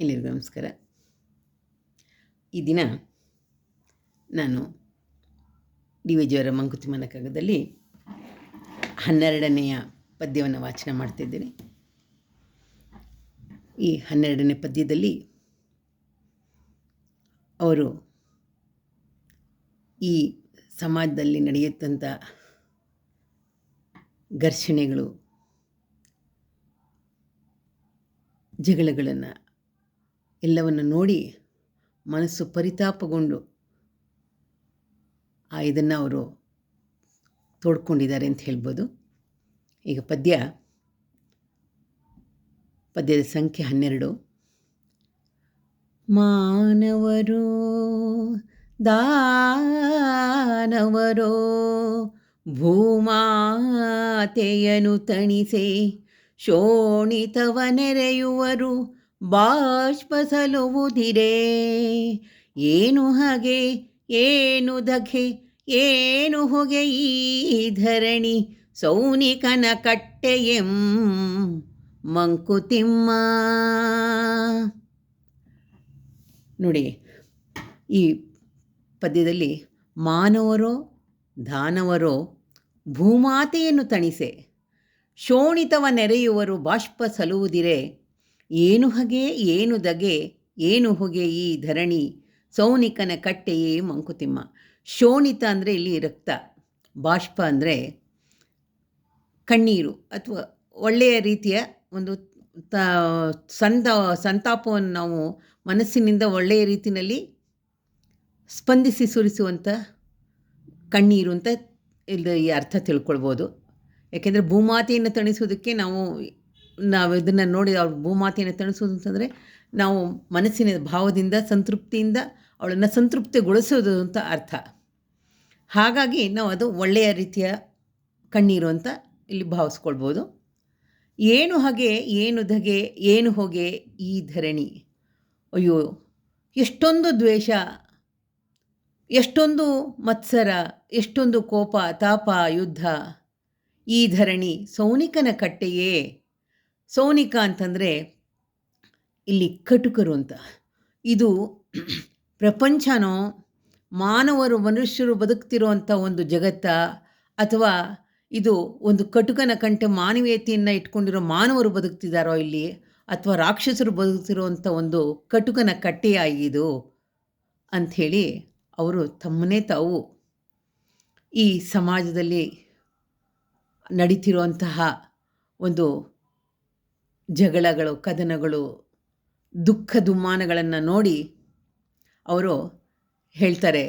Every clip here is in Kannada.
ಎಲ್ಲರಿಗೂ ನಮಸ್ಕಾರ. ಈ ದಿನ ನಾನು ಡಿ ವಿಜಯವರ ಮಂಕುತಿಮ್ಮನ ಕಾಗದಲ್ಲಿ ಹನ್ನೆರಡನೆಯ ಪದ್ಯವನ್ನು ವಾಚನ ಮಾಡ್ತಿದ್ದೇನೆ. ಈ ಹನ್ನೆರಡನೇ ಪದ್ಯದಲ್ಲಿ ಅವರು ಈ ಸಮಾಜದಲ್ಲಿ ನಡೆಯುತ್ತಂಥ ಘರ್ಷಣೆಗಳು, ಜಗಳಗಳನ್ನು ಎಲ್ಲವನ್ನು ನೋಡಿ ಮನಸ್ಸು ಪರಿತಾಪಗೊಂಡು, ಆ ಇದನ್ನು ಅವರು ತೋಡ್ಕೊಂಡಿದ್ದಾರೆ ಅಂತ ಹೇಳ್ಬೋದು. ಈಗ ಪದ್ಯ, ಪದ್ಯದ ಸಂಖ್ಯೆ ಹನ್ನೆರಡು. ಮಾನವರು, ದಾನವರೋ ಭೂಮಾತೆಯನು ತಣಿಸೆ, ಶೋಣಿತವ ನೆರೆಯುವರು ಬಾಷ್ಪಸಲುವುದಿರೇ ಏನು ಹಾಗೆ, ಏನು ದಖೆ ಏನು ಹೊಗೆ ಈ ಧರಣಿ ಸೌನಿಕನ ಕಟ್ಟೆಯೆಂ ಮಂಕುತಿಮ್ಮ ನೋಡಿ, ಈ ಪದ್ಯದಲ್ಲಿ ಮಾನವರೋ, ದಾನವರೋ ಭೂಮಾತೆಯನ್ನು ತಣಿಸೆ. ಶೋಣಿತವ ನೆರೆಯುವರು ಬಾಷ್ಪ ಸಲುವುದಿರೆ. ಏನು ಹಗೆ, ಏನು ದಗೆ, ಏನು ಹೊಗೆ ಈ ಧರಣಿ, ಸೌನಿಕನ ಕಟ್ಟೆಯೇ ಮಂಕುತಿಮ್ಮ. ಶೋಣಿತ ಅಂದರೆ ಇಲ್ಲಿ ರಕ್ತ, ಬಾಷ್ಪ ಅಂದರೆ ಕಣ್ಣೀರು ಅಥವಾ ಒಳ್ಳೆಯ ರೀತಿಯ ಒಂದು ತ ಸಂತ ಸಂತಾಪವನ್ನು ನಾವು ಮನಸ್ಸಿನಿಂದ ಒಳ್ಳೆಯ ರೀತಿಯಲ್ಲಿ ಸ್ಪಂದಿಸಿ ಸುರಿಸುವಂಥ ಕಣ್ಣೀರು ಅಂತ ಇಲ್ಲಿ ಅರ್ಥ ತಿಳ್ಕೊಳ್ಬೋದು. ಯಾಕೆಂದರೆ ಭೂಮಾತೆಯನ್ನು ತಣಿಸೋದಕ್ಕೆ ನಾವು ನಾವು ಇದನ್ನು ನೋಡಿ ಅವ್ರ ಭೂಮಾತೆಯನ್ನು ತಣಿಸೋದು ಅಂತಂದರೆ ನಾವು ಮನಸ್ಸಿನ ಭಾವದಿಂದ, ಸಂತೃಪ್ತಿಯಿಂದ ಅವಳನ್ನು ಸಂತೃಪ್ತಿಗೊಳಿಸೋದು ಅಂತ ಅರ್ಥ. ಹಾಗಾಗಿ ನಾವು ಅದು ಒಳ್ಳೆಯ ರೀತಿಯ ಕಣ್ಣೀರು ಅಂತ ಇಲ್ಲಿ ಭಾವಿಸ್ಕೊಳ್ಬೋದು. ಏನು ಹಾಗೆ, ಏನು ಧಗೆ, ಏನು ಹೊಗೆ ಈ ಧರಣಿ? ಅಯ್ಯೋ, ಎಷ್ಟೊಂದು ದ್ವೇಷ, ಎಷ್ಟೊಂದು ಮತ್ಸರ, ಎಷ್ಟೊಂದು ಕೋಪ, ತಾಪ, ಯುದ್ಧ, ಈ ಧರಣಿ ಸೌನಿಕನ ಕಟ್ಟೆಯೇ? ಸೌನಿಕ ಅಂತಂದರೆ ಇಲ್ಲಿ ಕಟುಕರು ಅಂತ. ಇದು ಪ್ರಪಂಚನೋ ಮಾನವರು ಮನುಷ್ಯರು ಬದುಕ್ತಿರುವಂಥ ಒಂದು ಜಗತ್ತ ಅಥವಾ ಇದು ಒಂದು ಕಟುಕನ ಕಂಠೆ ಮಾನವೀಯತೆಯನ್ನು ಇಟ್ಕೊಂಡಿರೋ ಮಾನವರು ಬದುಕ್ತಿದ್ದಾರೋ ಇಲ್ಲಿ ಅಥವಾ ರಾಕ್ಷಸರು ಬದುಕ್ತಿರುವಂಥ ಒಂದು ಕಟುಕನ ಕಟ್ಟೆಯಾಗಿದು ಅಂಥೇಳಿ ಅವರು ತಮ್ಮನೇ ತಾವು ಈ ಸಮಾಜದಲ್ಲಿ ನಡೀತಿರುವಂತಹ ಒಂದು ಜಗಳಗಳು, ಕದನಗಳು, ದುಃಖ ದುಮ್ಮಾನಗಳನ್ನು ನೋಡಿ ಅವರು ಹೇಳ್ತಾರೆ,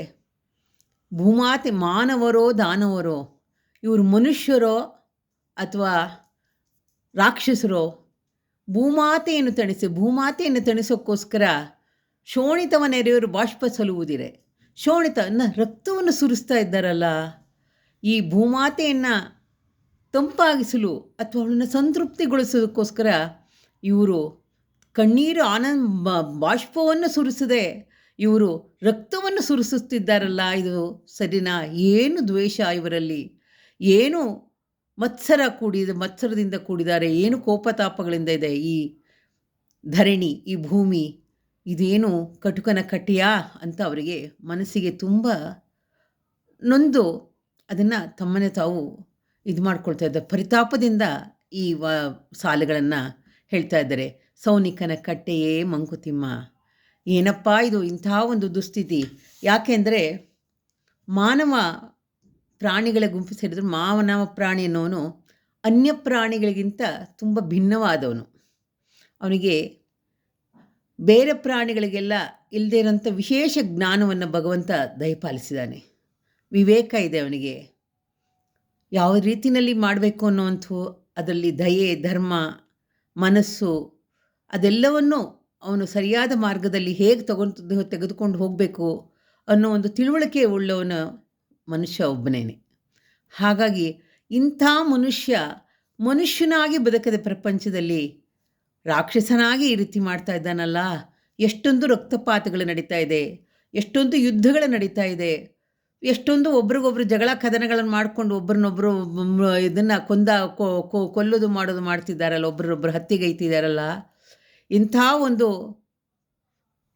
ಭೂಮಾತೆ ಮಾನವರೋ ದಾನವರೋ, ಇವರು ಮನುಷ್ಯರೋ ಅಥವಾ ರಾಕ್ಷಸರೋ, ಭೂಮಾತೆಯನ್ನು ತಣಿಸಿ, ಭೂಮಾತೆಯನ್ನು ತಣಿಸೋಕ್ಕೋಸ್ಕರ ಶೋಣಿತವನ್ನೆರೆಯವರು ಬಾಷ್ಪ ಸಲುವುದಿರೆ ಶೋಣಿತ ರಕ್ತವನ್ನು ಸುರಿಸ್ತಾ ಇದ್ದಾರಲ್ಲ, ಈ ಭೂಮಾತೆಯನ್ನು ತಂಪಾಗಿಸಲು ಅಥವಾ ಅವಳನ್ನು ಸಂತೃಪ್ತಿಗೊಳಿಸೋದಕ್ಕೋಸ್ಕರ ಇವರು ಕಣ್ಣೀರು ಆನಂದ ಬಾಷ್ಪವನ್ನು ಸುರಿಸದೆ ಇವರು ರಕ್ತವನ್ನು ಸುರಿಸುತ್ತಿದ್ದಾರಲ್ಲ, ಇದು ಸರಿನಾ? ಏನು ದ್ವೇಷ ಇವರಲ್ಲಿ? ಏನು ಮತ್ಸರ ಕೂಡಿದ, ಮತ್ಸರದಿಂದ ಕೂಡಿದ್ದಾರೆ? ಏನು ಕೋಪತಾಪಗಳಿಂದ ಇದೆ ಈ ಧರಣಿ, ಈ ಭೂಮಿ? ಇದೇನು ಕಟುಕನ ಕಟ್ಟಿಯಾ ಅಂತ ಅವರಿಗೆ ಮನಸ್ಸಿಗೆ ತುಂಬ ನೊಂದು. ಅದನ್ನು ತಮ್ಮನೆ ತಾವು ಇದು ಮಾಡ್ಕೊಳ್ತಾ ಇದ್ದಾರೆ. ಪರಿತಾಪದಿಂದ ಈ ವ ಸಾಲುಗಳನ್ನು ಹೇಳ್ತಾ ಇದ್ದಾರೆ. ಸೌನಿಕನ ಕಟ್ಟೆಯೇ ಮಂಕುತಿಮ್ಮ. ಏನಪ್ಪ ಇದು ಇಂಥ ಒಂದು ದುಸ್ಥಿತಿ. ಯಾಕೆಂದರೆ ಮಾನವ ಪ್ರಾಣಿಗಳ ಗುಂಪು ಸೇರಿದ್ರು ಮಾನವ ಪ್ರಾಣಿ ಅನ್ನೋನು ಅನ್ಯ ಪ್ರಾಣಿಗಳಿಗಿಂತ ತುಂಬ ಭಿನ್ನವಾದವನು. ಅವನಿಗೆ ಬೇರೆ ಪ್ರಾಣಿಗಳಿಗೆಲ್ಲ ಇಲ್ಲದೇ ಇರೋಂಥ ವಿಶೇಷ ಜ್ಞಾನವನ್ನು ಭಗವಂತ ದಯಪಾಲಿಸಿದ್ದಾನೆ. ವಿವೇಕ ಇದೆ ಅವನಿಗೆ. ಯಾವ ರೀತಿಯಲ್ಲಿ ಮಾಡಬೇಕು ಅನ್ನುವಂಥ ಅದರಲ್ಲಿ ದಯೆ, ಧರ್ಮ, ಮನಸ್ಸು ಅದೆಲ್ಲವನ್ನು ಅವನು ಸರಿಯಾದ ಮಾರ್ಗದಲ್ಲಿ ಹೇಗೆ ತಗೊಂಡು ತೆಗೆದುಕೊಂಡು ಹೋಗಬೇಕು ಅನ್ನೋ ಒಂದು ತಿಳುವಳಿಕೆ ಉಳ್ಳವನ ಮನುಷ್ಯ ಒಬ್ಬನೇನೆ. ಹಾಗಾಗಿ ಇಂಥ ಮನುಷ್ಯ ಮನುಷ್ಯನಾಗಿ ಬದುಕದ ಪ್ರಪಂಚದಲ್ಲಿ ರಾಕ್ಷಸನಾಗಿ ಈ ರೀತಿ ಮಾಡ್ತಾ ಇದ್ದಾನಲ್ಲ, ಎಷ್ಟೊಂದು ರಕ್ತಪಾತಗಳು ನಡೀತಾ ಇದೆ, ಎಷ್ಟೊಂದು ಯುದ್ಧಗಳು ನಡೀತಾ ಇದೆ ಎಷ್ಟೊಂದು ಒಬ್ರಿಗೊಬ್ರು ಜಗಳ ಕದನಗಳನ್ನು ಮಾಡಿಕೊಂಡು ಒಬ್ರನ್ನೊಬ್ರು ಇದನ್ನು ಕೊಂದ ಕೊಲ್ಲೋದು ಮಾಡೋದು ಮಾಡ್ತಿದ್ದಾರಲ್ಲ, ಒಬ್ರನ್ನೊಬ್ರು ಹತ್ತಿಗೈತಿದ್ದಾರಲ್ಲ ಇಂಥ ಒಂದು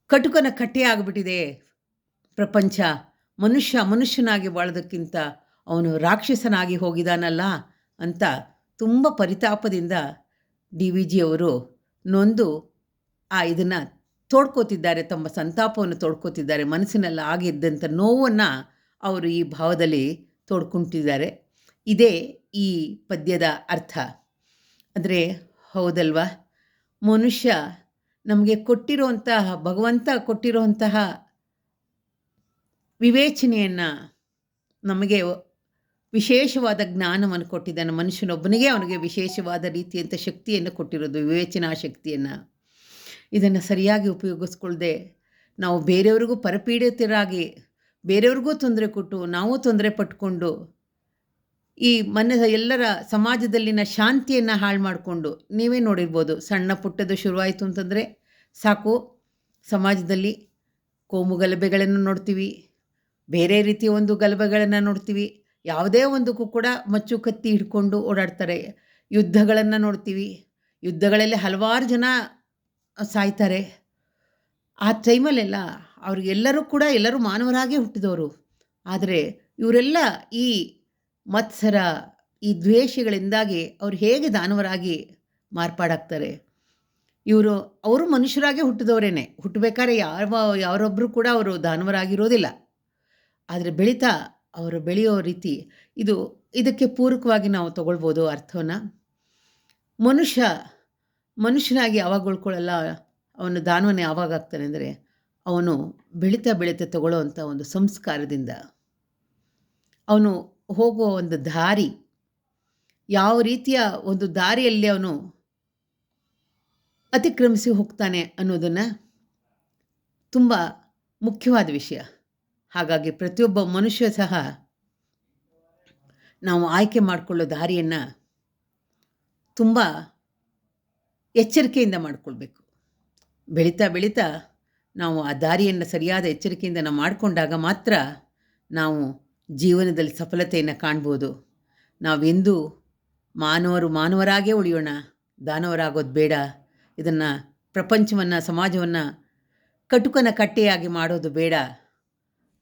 ಕಟುಕನ ಕಟ್ಟೆ ಆಗಿಬಿಟ್ಟಿದೆ ಪ್ರಪಂಚ. ಮನುಷ್ಯ ಮನುಷ್ಯನಾಗಿ ಬಾಳೋದಕ್ಕಿಂತ ಅವನು ರಾಕ್ಷಸನಾಗಿ ಹೋಗಿದಾನಲ್ಲ ಅಂತ ತುಂಬ ಪರಿತಾಪದಿಂದ ಡಿ ವಿ ಜಿಯವರು ನೊಂದು ಆ ಇದನ್ನು ತೋಡ್ಕೋತಿದ್ದಾರೆ, ತಮ್ಮ ಸಂತಾಪವನ್ನು ತೋಡ್ಕೋತಿದ್ದಾರೆ, ಮನಸ್ಸಿನಲ್ಲಿ ಆಗಿದ್ದಂಥ ನೋವನ್ನು ಅವರು ಈ ಭಾವದಲ್ಲಿ ತೋಡ್ಕೊಂತಿದ್ದಾರೆ. ಇದೇ ಈ ಪದ್ಯದ ಅರ್ಥ. ಅಂದರೆ ಹೌದಲ್ವಾ? ಮನುಷ್ಯ ನಮಗೆ ಕೊಟ್ಟಿರುವಂತಹ, ಭಗವಂತ ಕೊಟ್ಟಿರುವಂತಹ ವಿವೇಚನೆಯನ್ನು ನಮಗೆ ವಿಶೇಷವಾದ ಜ್ಞಾನವನ್ನು ಕೊಟ್ಟಿದ್ದಾನೆ ಮನುಷ್ಯನೊಬ್ಬನಿಗೆ ಅವನಿಗೆ ವಿಶೇಷವಾದ ರೀತಿಯಂಥ ಶಕ್ತಿಯನ್ನು ಕೊಟ್ಟಿರೋದು, ವಿವೇಚನಾ ಶಕ್ತಿಯನ್ನು. ಇದನ್ನು ಸರಿಯಾಗಿ ಉಪಯೋಗಿಸ್ಕೊಳ್ಳದೆ ನಾವು ಬೇರೆಯವ್ರಿಗೂ ಪರಪೀಡಿತರಾಗಿ ಬೇರೆಯವ್ರಿಗೂ ತೊಂದರೆ ಕೊಟ್ಟು, ನಾವು ತೊಂದರೆ ಪಟ್ಕೊಂಡು, ಈ ಮನ ಎಲ್ಲರ ಸಮಾಜದಲ್ಲಿನ ಶಾಂತಿಯನ್ನು ಹಾಳು ಮಾಡಿಕೊಂಡು, ನೀವೇ ನೋಡಿರ್ಬೋದು ಸಣ್ಣ ಪುಟ್ಟದು ಶುರುವಾಯಿತು ಅಂತಂದರೆ ಸಾಕು, ಸಮಾಜದಲ್ಲಿ ಕೋಮು ಗಲಭೆಗಳನ್ನು ನೋಡ್ತೀವಿ, ಬೇರೆ ರೀತಿಯ ಒಂದು ಗಲಭೆಗಳನ್ನು ನೋಡ್ತೀವಿ, ಯಾವುದೇ ಒಂದಕ್ಕೂ ಕೂಡ ಮಚ್ಚು ಕತ್ತಿ ಹಿಡ್ಕೊಂಡು ಓಡಾಡ್ತಾರೆ, ಯುದ್ಧಗಳನ್ನು ನೋಡ್ತೀವಿ, ಯುದ್ಧಗಳಲ್ಲಿ ಹಲವಾರು ಜನ ಸಾಯ್ತಾರೆ. ಆ ಟೈಮಲ್ಲೆಲ್ಲ ಅವ್ರಿಗೆಲ್ಲರೂ ಕೂಡ ಎಲ್ಲರೂ ಮಾನವರಾಗೇ ಹುಟ್ಟಿದವರು. ಆದರೆ ಇವರೆಲ್ಲ ಈ ಮತ್ಸರ, ಈ ದ್ವೇಷಗಳಿಂದಾಗಿ ಅವ್ರು ಹೇಗೆ ದಾನವರಾಗಿ ಮಾರ್ಪಾಡಾಗ್ತಾರೆ? ಇವರು, ಅವರು ಮನುಷ್ಯರಾಗೆ ಹುಟ್ಟಿದವರೇನೆ. ಹುಟ್ಟಬೇಕಾದ್ರೆ ಯಾವ ಯಾರೊಬ್ಬರು ಕೂಡ ಅವರು ದಾನವರಾಗಿರೋದಿಲ್ಲ. ಆದರೆ ಬೆಳೀತಾ ಅವರು ಬೆಳೆಯೋ ರೀತಿ ಇದು, ಇದಕ್ಕೆ ಪೂರಕವಾಗಿ ನಾವು ತಗೊಳ್ಬೋದು ಅರ್ಥವನ್ನು. ಮನುಷ್ಯ, ಮನುಷ್ಯನಾಗಿ ಯಾವಾಗ ಉಳ್ಕೊಳ್ಳಲ್ಲ ಅವನು ದಾನವನೇ ಯಾವಾಗ ಆಗ್ತಾನೆ ಅಂದರೆ ಅವನು ಬೆಳೀತಾ ಬೆಳೀತಾ ತಗೊಳ್ಳೋವಂಥ ಒಂದು ಸಂಸ್ಕಾರದಿಂದ. ಅವನು ಹೋಗುವ ಒಂದು ದಾರಿ, ಯಾವ ರೀತಿಯ ಒಂದು ದಾರಿಯಲ್ಲಿ ಅವನು ಅತಿಕ್ರಮಿಸಿ ಹೋಗ್ತಾನೆ ಅನ್ನೋದನ್ನು ತುಂಬ ಮುಖ್ಯವಾದ ವಿಷಯ. ಹಾಗಾಗಿ ಪ್ರತಿಯೊಬ್ಬ ಮನುಷ್ಯ ಸಹ ನಾವು ಆಯ್ಕೆ ಮಾಡಿಕೊಳ್ಳೋ ದಾರಿಯನ್ನು ತುಂಬ ಎಚ್ಚರಿಕೆಯಿಂದ ಮಾಡಿಕೊಳ್ಬೇಕು. ಬೆಳೀತಾ ಬೆಳೀತಾ ನಾವು ಆ ದಾರಿಯನ್ನು ಸರಿಯಾದ ಎಚ್ಚರಿಕೆಯಿಂದ ನಾವು ಮಾಡಿಕೊಂಡಾಗ ಮಾತ್ರ ನಾವು ಜೀವನದಲ್ಲಿ ಸಫಲತೆಯನ್ನು ಕಾಣ್ಬೋದು. ನಾವೆಂದು ಮಾನವರು ಮಾನವರಾಗೇ ಉಳಿಯೋಣ, ದಾನವರಾಗೋದು ಬೇಡ. ಇದನ್ನು ಪ್ರಪಂಚವನ್ನು, ಸಮಾಜವನ್ನು ಕಟುಕನ ಕಟ್ಟೆಯಾಗಿ ಮಾಡೋದು ಬೇಡ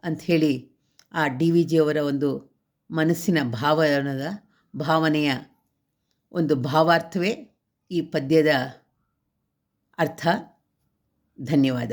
ಅಂಥೇಳಿ ಆ ಡಿ ವಿ ಜಿಯವರ ಒಂದು ಮನಸ್ಸಿನ ಭಾವನದ, ಭಾವನೆಯ ಒಂದು ಭಾವಾರ್ಥವೇ ಈ ಪದ್ಯದ ಅರ್ಥ. ಧನ್ಯವಾದ